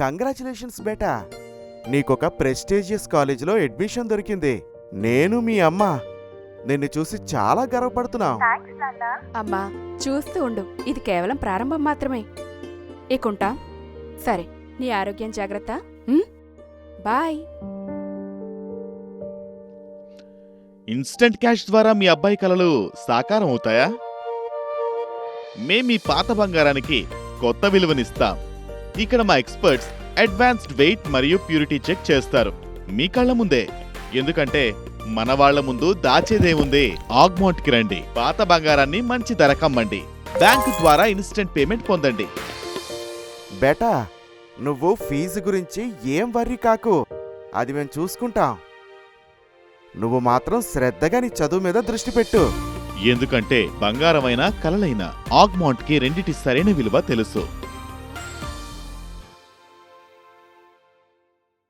Congratulations బేటా. నీకొక prestigious కాలేజీలో admission దొరికింది. నేను మీ అమ్మ. నిన్ను చూసి చాలా గర్వపడుతున్నాం. అమ్మా చూస్తూ ఉండు. ఇది కేవలం ప్రారంభం మాత్రమే. ఇకుంటా సరే నీ ఆరోగ్యం జాగ్రత్త? బాయ్. ఇన్స్టంట్ క్యాష్ ద్వారా మీ అబ్బాయి కలలు సాకారం అవుతాయా? మేం మీ పాత బంగారానికి కొత్త విలువనిస్తాం. ఇక్కడ మా ఎక్స్పర్ట్స్ అడ్వాన్స్డ్ వెయిట్ మరియు ప్యూరిటీ చెక్ చేస్తారు. మీ కళ్ళ ముందే. ఎందుకంటే మన వాళ్ళ ముందు దాచేదేముంది? ఆగ్మౌంట్కి రండి. పాత బంగారాన్ని మంచి ధర కమ్మండి. బ్యాంకు ద్వారా ఇన్స్టెంట్ పేమెంట్ పొందండి. బేటా నువ్వు ఫీజు గురించి ఏం వర్రీ కాకు? అది మేము చూసుకుంటాం. నువ్వు మాత్రం శ్రద్ధగా నీ చదువు మీద దృష్టి పెట్టు. ఎందుకంటే బంగారమైన కలలైన ఆగ్మౌంట్కి రెండిటి సరైన విలువ తెలుసు.